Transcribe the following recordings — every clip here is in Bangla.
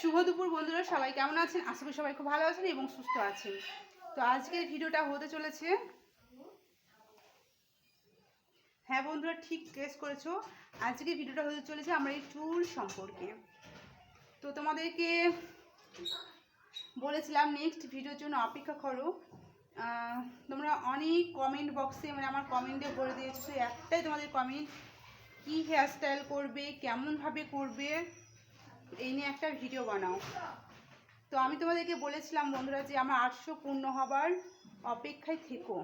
শুভ দুপুর বন্ধুরা, সবাই কেমন আছেন? আশা করি সবাই খুব ভালো আছেন এবং সুস্থ আছেন। তো আজকের ভিডিওটা হতে চলেছে। হ্যাঁ বন্ধুরা, ঠিক গেস করেছ। আজকের ভিডিওটা হতে চলেছে আমার এই চুল সম্পর্কে। তো তোমাদেরকে বলেছিলাম নেক্সট ভিডিওর জন্য অপেক্ষা করো। তোমরা অনেক কমেন্ট বক্সে মানে আমার কমেন্টে বলে দিয়েছ একটাই তোমাদের কমেন্ট কী হেয়ারস্টাইল করবে, কেমনভাবে করবে। এই নিয়ে একটা ভিডিও বানাও। তো আমি তোমাদেরকে বলেছিলাম বন্ধুরা যে আমার আটশো পূর্ণ হবার অপেক্ষায় থেকো।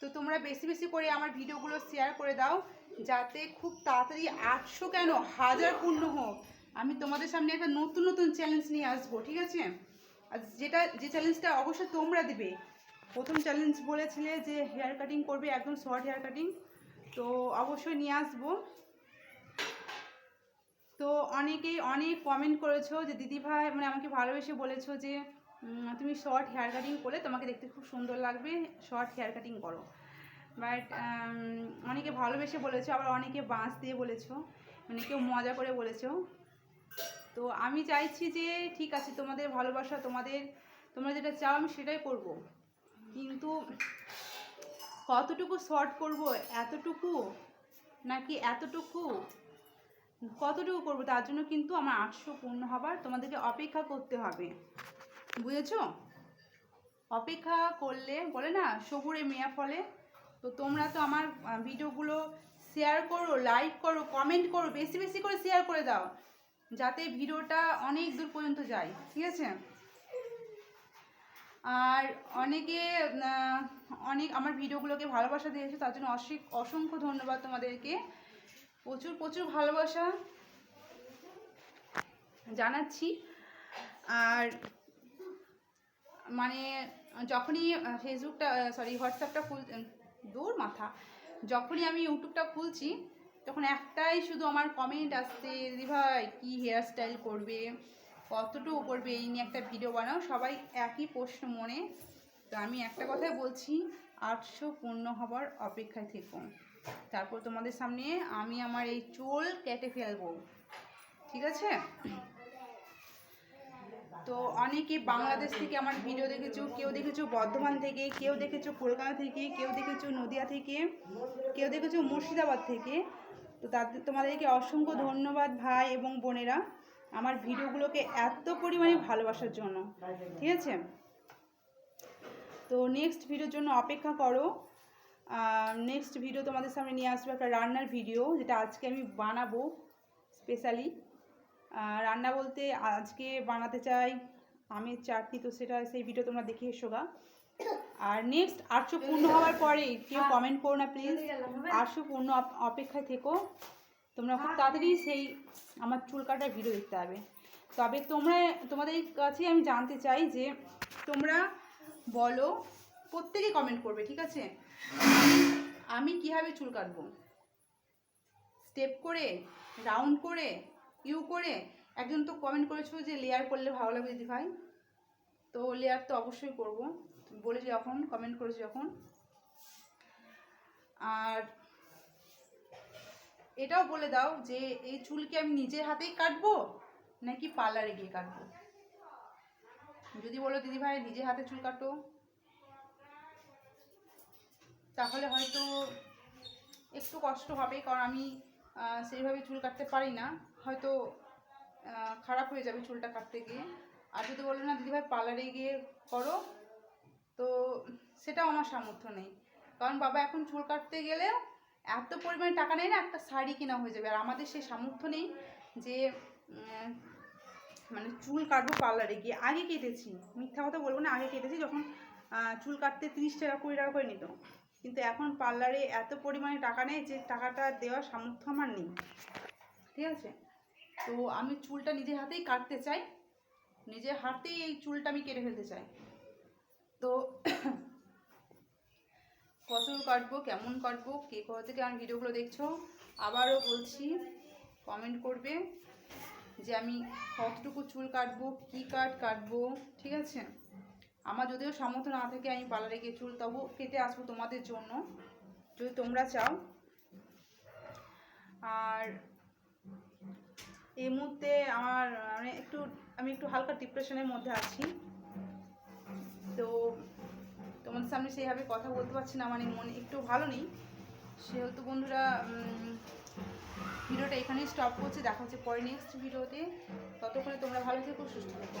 তো তোমরা বেশি বেশি করে আমার ভিডিওগুলো শেয়ার করে দাও, যাতে খুব তাড়াতাড়ি আটশো কেন? হাজার পূর্ণ হোক। আমি তোমাদের সামনে একটা নতুন নতুন চ্যালেঞ্জ নিয়ে আসব, ঠিক আছে? আর যেটা, যে চ্যালেঞ্জটা অবশ্যই তোমরা দিবে। প্রথম চ্যালেঞ্জ বলেছিলে যে হেয়ার কাটিং করবে, একদম শর্ট হেয়ার কাটিং তো অবশ্যই নিয়ে আসব। তো অনেকেই অনেক কমেন্ট করেছ যে দিদিভাই মানে আমাকে ভালোবেসে বলেছ যে তুমি শর্ট হেয়ার কাটিং করলে তোমাকে দেখতে খুব সুন্দর লাগবে শর্ট হেয়ার কাটিং করো। বাট অনেকে ভালোবেসে বলেছ, আবার অনেকে বাঁশ দিয়ে বলেছ মানে কেউ মজা করে বলেছ। তো আমি চাইছি যে, ঠিক আছে, তোমাদের ভালোবাসা, তোমাদের, তোমরা যেটা চাও আমি সেটাই করব। কিন্তু কতটুকু শর্ট করব? এতটুকু? নাকি এতটুকু? কতটুকু করব? তার জন্য কিন্তু আমার আটশো পূর্ণ হবার তোমাদেরকে অপেক্ষা করতে হবে। বুঝেছ? অপেক্ষা করলে, বলে না সবুরে মেয়া ফলে। তো তোমরা তো আমার ভিডিওগুলো শেয়ার করো লাইক করো কমেন্ট করো, বেশি বেশি করে শেয়ার করে দাও। যাতে ভিডিওটা অনেক দূর পর্যন্ত যায়, ঠিক আছে? আর অনেকে অনেক আমার ভিডিওগুলোকে ভালোবাসা দিয়েছে, তার জন্য অসংখ্য ধন্যবাদ তোমাদেরকে। প্রচুর প্রচুর ভালোবাসা জানাচ্ছি। আর মানে যখনই ফেসবুকটা সরি হোয়াটসঅ্যাপটা খুল, দূর মাথা, যখনই আমি ইউটিউবটা খুলছি, তখন একটাই শুধু আমার কমেন্ট আসছে, দিদি ভাই, কী হেয়ার স্টাইল করবে? কতটুকু করবে? এই নিয়ে একটা ভিডিও বানাও। সবাই একই প্রশ্ন মনে। তো আমি একটা কথাই বলছি, আটশো পূর্ণ হবার অপেক্ষায় থেকো। তারপর তোমাদের সামনে আমি আমার এই চুল কেটে ফেলব। ঠিক আছে? তো অনেকে বাংলাদেশ থেকে আমার ভিডিও দেখেছ, কেউ দেখেছ বর্ধমান থেকে, কেউ দেখেছ কলকাতা থেকে, কেউ দেখেছ নদিয়া থেকে, কেউ দেখেছ মুর্শিদাবাদ থেকে, তো তাদের তোমাদেরকে অসংখ্য ধন্যবাদ ভাই এবং বোনেরা আমার ভিডিওগুলোকে এত পরিমাণে ভালোবাসার জন্য। ঠিক আছে? তো নেক্সট ভিডিওর জন্য অপেক্ষা করো। নেক্সট ভিডিও তোমাদের সামনে নিয়ে আসব একটা রান্নার ভিডিও যেটা আজকে আমি বানাবো স্পেশালি রান্না বলতে আজকে বানাতে চাই আমের চাটনি তো সেটা সেই ভিডিও তোমরা দেখে এসো গা। আর নেক্সট আটশো পূর্ণ হওয়ার পরে কেউ কমেন্ট করো না প্লিজ আটশো পূর্ণ অপ- অপেক্ষায় থেকো। তোমরা খুব তাড়াতাড়ি সেই আমার চুল কাটার ভিডিও দেখতে হবে তবে তোমরা তোমাদের কাছে আমি জানতে চাই যে তোমরা বলো প্রত্যেকে কমেন্ট করবে, ঠিক আছে? আমি কীভাবে চুল কাটবো? স্টেপ করে রাউন্ড করে ইউ করে, একজন তো কমেন্ট করেছ যে লেয়ার করলে ভালো লাগবে দিদি ভাই। তো লেয়ার তো অবশ্যই করব। বলেছি যখন কমেন্ট করেছি যখন। আর এটাও বলে দাও যে এই চুল কি আমি নিজের হাতেই কাটবো, নাকি পার্লারে গিয়ে কাটবো? যদি বলো দিদি ভাই, নিজের হাতে চুল কাটো। তাহলে হয়তো একটু কষ্ট হবে, কারণ আমি সেইভাবে চুল কাটতে পারি না। হয়তো খারাপ হয়ে যাবে চুলটা কাটতে গিয়ে। আর যদি বলো না, দিদিভাই, পার্লারে গিয়ে করো, তো সেটাও আমার সামর্থ্য নেই। কারণ বাবা এখন চুল কাটতে গেলে এত পরিমাণে টাকা নেই না, একটা শাড়ি কেনা হয়ে যাবে। আর আমাদের সেই সামর্থ্য নেই যে মানে চুল কাটবো পার্লারে গিয়ে। আগে কেটেছি, মিথ্যা কথা বলব না, আগে কেটেছি যখন চুল কাটতে তিরিশ টাকা, কুড়ি টাকা করে নিত। কিন্তু এখন পার্লারে এত পরিমাণে টাকা নেই যে টাকাটা দেওয়ার সামর্থ্য আমার নেই। ঠিক আছে? তো আমি চুলটা নিজের হাতেই কাটতে চাই। নিজের হাতেই এই চুলটা আমি কেটে ফেলতে চাই। তো কত কাটবো, কেমন কাটবো, কে কোথা থেকে আমার ভিডিওগুলো দেখছ, আবারও বলছি কমেন্ট করবে যে আমি কতটুকু চুল কাটবো, কী কাট কাটবো, ঠিক আছে? আমার যদিও সামর্থ্য না থাকে, আমি পার্লারে গিয়ে চুল তবু কেটে আসব তোমাদের জন্য। যদি তোমরা চাও। আর এই মুহূর্তে আমার মানে একটু, আমি একটু হালকা ডিপ্রেশনের মধ্যে আছি। তো তোমাদের সামনে সেইভাবে কথা বলতে পারছি না মানে মনে একটু ভালো নেই। সেহেতু বন্ধুরা ভিডিওটা এখানেই স্টপ করছি। দেখা হচ্ছে পরে নেক্সট ভিডিওতে। ততক্ষণে তোমরা ভালো থেকো, সুস্থ থেকো।